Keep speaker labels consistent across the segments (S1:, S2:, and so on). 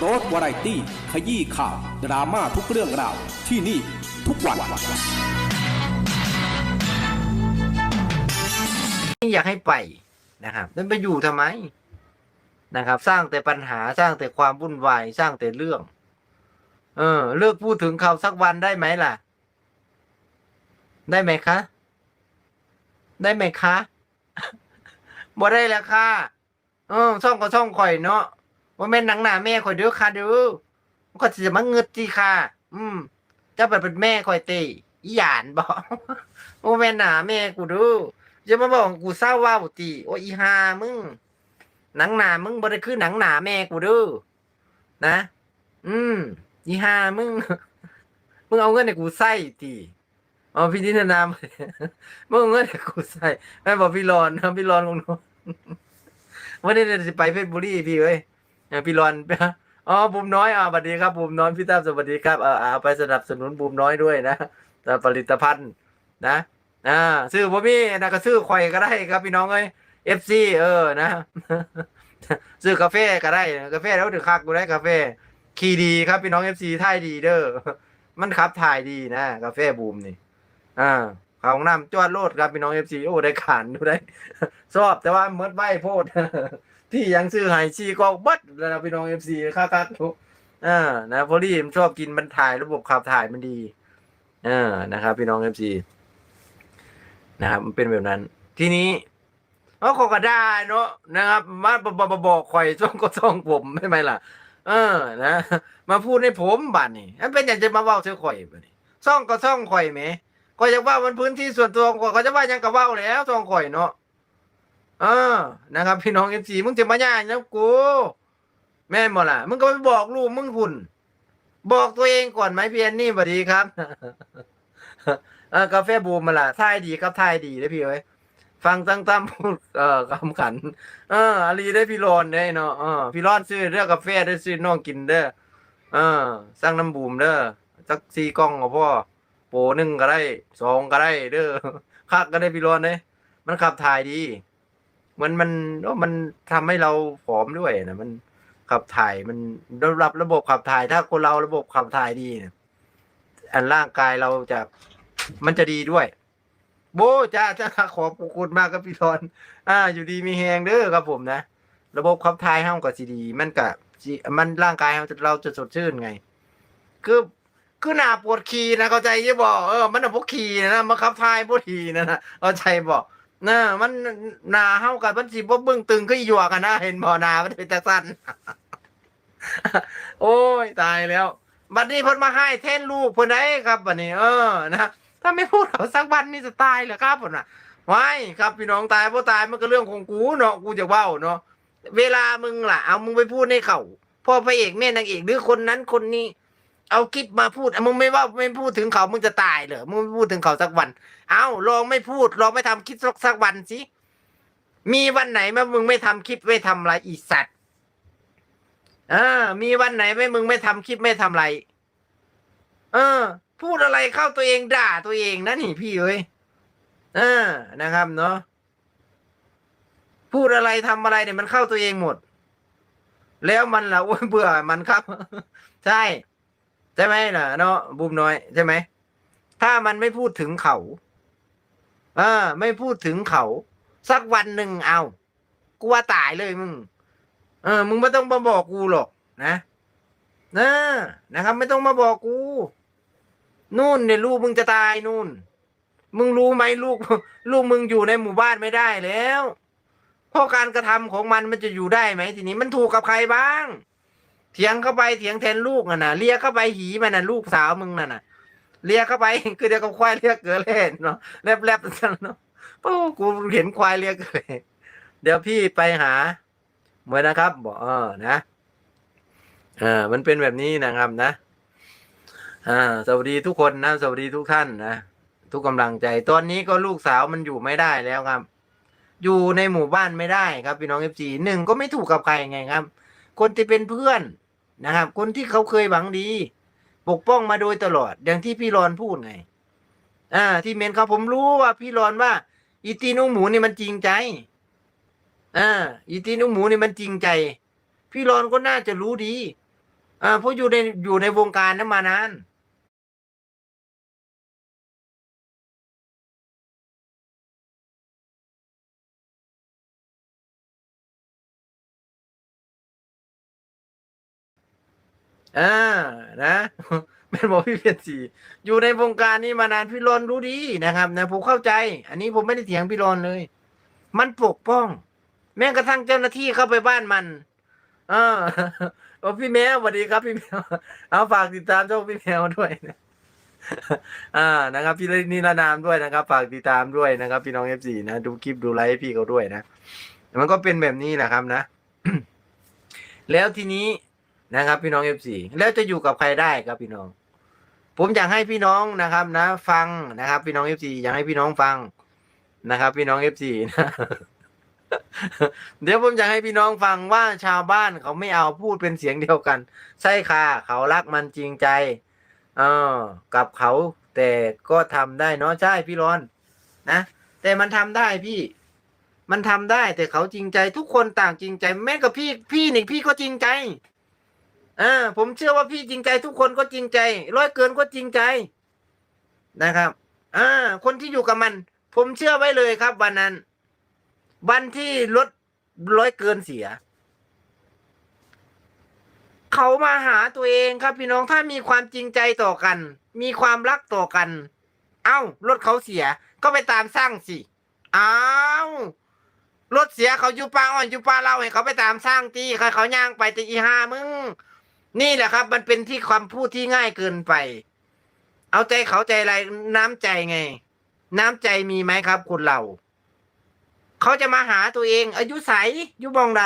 S1: โรสวาไรตี้ ขยี้ข่าว ดราม่าทุกเรื่องราว ที่นี่ทุกวัน
S2: ไม่อยากให้ไปนะครับนั่นไปอยู่ทำไมนะครับ สร้างแต่ปัญหาสร้างแต่ความวุ่นวายสร้างแต่เรื่อง เออ เลิกพูดถึงเขาสักวันได้ไหมล่ะ ได้ไหมคะ ได้ไหมคะบ่ได้แล้วค่ะเออช่องก็ช่องข่อยเนาะ ว่าแม่นหนังหนาแม่ข่อยเด้อค่ะเด้อมันก็จะมาเงึดจีค่ะ อืมเจะไปเป็นแม่ข่อยตีอีหยานบอกว่าแม่นหนาแม่กูเด้อจะมาบอกกูเศร้าว่าวตีโอ้อีหามึงหนังหนามึงบ่ได้คือหนังหนาแม่กูเด้อนะ อืมอีหามึงมึงเอาเงินให้กูใส่ตีเอาพี่นินนามมึงเอาเงินให้กูใส่แม่บอกพี่รอนนะพี่รอนของหนูวันนี้จะไปเพชรบุรีพี่เอยเออพี่รอนอ๋อบูมน้อยอ่าสวัสดีครับบูมน้อยพี่ตั้มสวัสดีครับเออเอาไปสนับสนุนบูมน้อยด้วยนะแต่ผลิตภัณฑ์นะอ่าซื้อบ่มีนะก็ซื้อข่อยก็ได้ครับพี่น้องเอ้ย FC เออนะ ซื้อกาแฟก็ได้กาแฟแล้วถึงคักกูได้กาแฟขี่ดีครับพี่น้อง FC ท่ายดีเด้อมันขับถ่ายดีนะกาแฟบูมนี่อ่าเขาห้องน้ำจวดโลดครับพี่น้อง FC โอ้ได้ขานดูได้ชอบแต่ว่าเมิดใบโพด พี่ยังซื้อไฮชีก็บัดแล้วนะพี่น้อง FC ค่าคักทุกอ่านะเพราะรีมชอบกินมันถ่ายระบบขับถ่ายมันดีอ่านะครับ พี่น้อง FC นะครับมันเป็นแบบนั้น ทีนี้เขาขอก็ได้เนาะนะครับ มาบบอกบอกข่อยช่องก็ช่องผมไม่ไหมล่ะ เออ นะ มาพูดให้ผมบัดนี่มันเป็นอย่างจะมาเว้าเสียข่อยบัดนี่ช่องก็ช่องข่อยแหมข่อยจะว่ามันพื้นที่ส่วนตัวของข่อยเขาจะว่ายังก็เว้าแล้วช่องข่อยเนาะ เออนะครับ พี่น้องเอฟซีมึงจะมาย่างนะกูแม่นบ่ล่ะ มึงก็ไปบอกลูกมึงพุ่น บอกตัวเองก่อนไหมพี่แอนนี่สวัสดีครับเออกาแฟบูมมาล่ะท่ายดีครับท่ายดีได้พี่เอ้ฟังตั้งตั้มพูดเอ่อคำขัน เอออาลีได้พี่รอนได้เนาะเออพี่รอนซื้อเรื่องกาแฟได้ซื้อน้องกินเด้อเออ สร้างน้ำบูมเด้อสักสี่กล่องก็พ่อโปหนึ่งก็ได้สองก็ได้เด้อคักก็ได้พี่รอนเด้มันขับถ่ายดี มันมันมันทำให้เราผอมด้วยนะมันขับถ่ายมันรับระบบขับถ่าย ถ้าคนเราระบบขับถ่ายดีเนี่ยอันร่างกายเราจะมันจะดีด้วย โบจ้าจ้าขอบคุณมากครับพี่รอนอ่า อยู่ดีมีแหงเด้อครับผมนะระบบขับถ่ายห้ามกับซีดี มันกับมันร่างกายเราจะเราจะสดชื่นไง คือคือหน้าปวดขีนะเข้าใจยี่บอกเออมันน่ะพวกขีนะมาขับถ่ายพวกขีนะนะเข้าใจบอก นะมันนาเฮากับมันสิบ่เบิ่งตึงก็อีหยวกกันนะเห็นบ่นามันเป็นตาสั้นโอ้ยตายแล้วบัดนี้เพิ่นมาให้แทนลูกเพิ่นได้ครับบัดนี้ เออนะถ้าไม่พูดเขาสักวันนี่จะตายเหรอครับผมน่ะไว้ครับพี่น้องตายบ่ตายมันก็เรื่องของกูเนาะกูจะเว้าเนาะเวลามึงล่ะเอามึงไปพูดให้เขาพ่อพระเอกแม่นางเอกหรือคนนั้นคนนี้ เอาคลิปมาพูดมึงไม่ว่าไม่พูดถึงเขามึงจะตายเหรอมึงไม่พูดถึงเขาสักวัน เอาลองไม่พูดลองไม่ทำคลิปสักวันสิมีวันไหนมามึงไม่ทำคลิปไม่ทำอะไรอีสัตว์เออ มีวันไหนไม่มึงไม่ทำคลิปไม่ทำอะไร เออ พูดอะไรเข้าตัวเองด่าตัวเองนะนี่พี่เอ้ยเออนะครับเนาะพูดอะไรทำอะไรเนี่ยมันเข้าตัวเองหมด แล้วมันละอ้ยเบื่อมันครับ ใช่ ใช่ไหมล่ะเนาะบุมน้อยใช่ไหมถ้ามันไม่พูดถึงเขาเออไม่พูดถึงเขา สักวันหนึ่งเอากูว่าตายเลยมึง เออ มึงไม่ต้องมาบอกกูหรอกนะนะนะครับ ไม่ต้องมาบอกกู นู่นเนี่ยลูกมึงจะตายนู่น มึงรู้ไหมลูก ลูกมึงอยู่ในหมู่บ้านไม่ได้แล้วเพราะการกระทำของมันมันจะอยู่ได้ไหมทีนี้มันถูกกับใครบ้าง ถียงเข้าไปเถียงแทนลูกน่ะนะเลียเข้าไปหีมันน่ะลูกสาวมึงน่ะนะเลียเข้าไปคือเดียวกับควายเลียเกลือเล่นเนาะแลบแลบๆกันเนาะโอ้กูเห็นควายเลียเกลือเดี๋ยวพี่ไปหาเหมือนนะครับบอกเออนะเออมันเป็นแบบนี้นะครับนะอ่าสวัสดีทุกคนนะสวัสดีทุกท่านนะทุกกำลังใจ ตอนนี้ก็ลูกสาวมันอยู่ไม่ได้แล้วครับ อยู่ในหมู่บ้านไม่ได้ครับพี่น้องเอฟซีหนึ่งก็ไม่ถูกกับใครไงครับ คนที่เป็นเพื่อน นะครับ คนที่เขาเคยหวังดี ปกป้องมาโดยตลอด อย่างที่พี่รอนพูดไง อ่า ที่เมนเขาผมรู้ว่าพี่รอนว่า อีตีนุ่งหมูนี่มันจริงใจอ่าอีตีนุ่งหมูนี่มันจริงใจ พี่รอนก็น่าจะรู้ดี อ่าเพราะอยู่ในอยู่ในวงการนั้นมานาน อ่านะเป็นบอกพี่เพียรสีอยู่ในวงการนี้มานานพี่รอนรู้ดีนะครับนะผมเข้าใจ อันนี้ผมไม่ได้เถียงพี่รอนเลย มันปกป้อง แม้กระทั่งเจ้าหน้าที่เข้าไปบ้านมันเออพี่แมวสวัสดีครับพี่แมวเอาฝากติดตามช่องพี่แมวด้วยนะอ่านะครับ พี่นิรนามด้วยนะครับ ฝากติดตามด้วยนะครับ พี่น้องเอฟซีนะดูคลิปดูไลฟ์พี่เขาด้วยนะมันก็เป็นแบบนี้แหละครับนะ แล้วทีนี้ นะครับ พี่น้องเอฟซีแล้วจะอยู่กับใครได้ครับพี่น้อง ผมอยากให้พี่น้องนะครับ นะ ฟังนะครับ พี่น้องเอฟซีอยากให้พี่น้องฟังนะครับ พี่น้องเอฟซีนะเดี๋ยวผมจะให้พี่น้องฟังว่าชาวบ้านเขาไม่เอาพูดเป็นเสียงเดียวกันใช่ค่ะ เขารักมันจริงใจเออกับเขาแต่ก็ทำได้เนาะใช่พี่ร้อนนะแต่มันทำได้พี่ มันทำได้แต่เขาจริงใจทุกคนต่างจริงใจ แม้กับพี่พี่นี่พี่ก็จริงใจ อ่าผมเชื่อว่าพี่จริงใจทุกคนก็จริงใจร้อยเกินก็จริงใจนะครับ อ่า คนที่อยู่กับมัน ผมเชื่อไว้เลยครับ วันนั้น วันที่รถร้อยเกินเสีย เขามาหาตัวเองครับ พี่น้องถ้ามีความจริงใจต่อกัน มีความรักต่อกัน เอ้ารถเขาเสีย ก็ไปตามสร้างสิอ้าวรถเสียเขาอยู่ปลาอ่อนอยู่ปลาเราให้เขาไปตามสร้างตีใครเขาย่างไปตีอีห้ามึง นี่แหละครับ มันเป็นที่ความพูดที่ง่ายเกินไป เอาใจเขาใจอะไรน้ำใจไง น้ำใจมีไหมครับ คนเรา เขาจะมาหาตัวเอง อายุใสอยู่บองไหน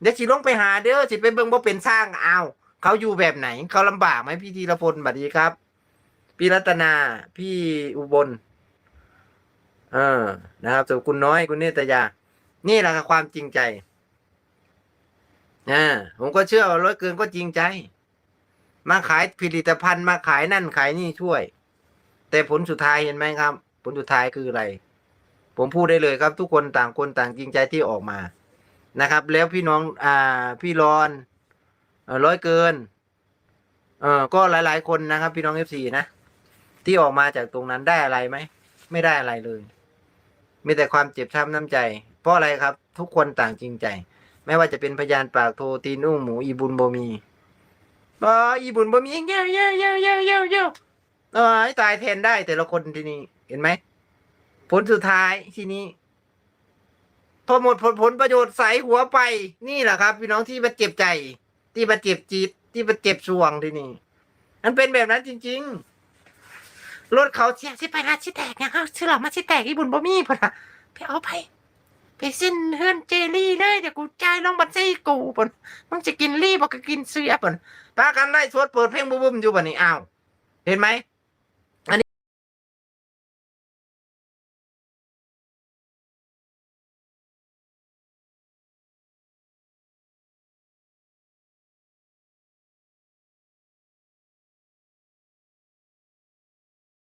S2: เดี๋ยวสิลงไปหาเด้อสิไปเบิ่งว่าเป็นสร้างอ้าวเขาอยู่แบบไหน เขาลำบากไหมพี่ธีรพลบัดดีครับ พี่รัตนา พี่อุบล เออ นะครับส่วนคุณน้อยคุณเนตยา นี่แหละความจริงใจ อ่าผมก็เชื่อว่าร้อยเกินก็จริงใจ มาขายผลิตภัณฑ์มาขายนั่นขายนี่ช่วย แต่ผลสุดท้ายเห็นไหมครับ ผลสุดท้ายคืออะไร ผมพูดได้เลยครับ ทุกคนต่างคนต่างจริงใจที่ออกมานะครับ แล้วพี่น้องอ่าพี่รอนร้อยเกิน เออก็หลาย ๆ คนนะครับ พี่น้องเอฟซีนะที่ออกมาจากตรงนั้นได้อะไรไหมไม่ได้อะไรเลย มีแต่ความเจ็บช้ำน้ำใจ เพราะอะไรครับ ทุกคนต่างจริงใจ ไม่ว่าจะเป็นพยานปากโทตีนอุ้งหมูอีบุญบ่มีบออีบุญบ่มีเย้เย้เย้เย้เย้เย้เออตายแทนได้แต่ละคนทีนี่เห็นไหมผลสุดท้ายทีนี้พอหมดผลผลประโยชน์ใส่หัวไป นี่แหละครับ พี่น้องที่มาเจ็บใจ ที่มาเจ็บจิต ที่มาเจ็บสวงทีนี่มันเป็นแบบนั้นจริง ๆ รถเขาเสียสิไปนะชิแตกนะเขาชื่อหลัมาชิแตกอีบุญบ่มีพอนะไปเอาไป ไปสิ้นเฮือนเจลี่เลยเดี๋ยวกูจ่ายน้องบัตซี่กูปนมึงจะกินรี่บอกก็กินเสื้อปนปากันไล่สวดเปิดเพลงบุ้มๆอยู่บ่นี่อ้าว เห็นไหม